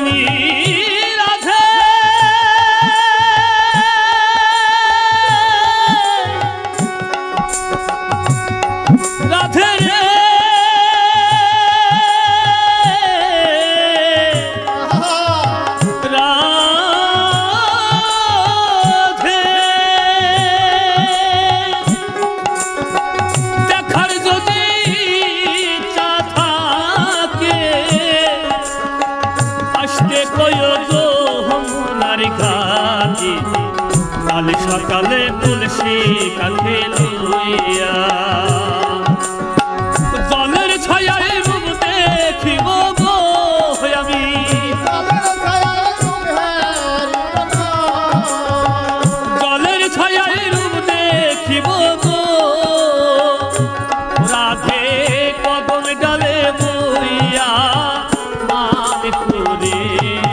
你 কাঠি কাল সকালে তুলসী কাঠে লইয়া। জলের ছায়ায় মুখ দেখিব আমি। জলের ছায়ায় রূপ দেখিব রাধে কদম ডালে বইয়া মান করিয়া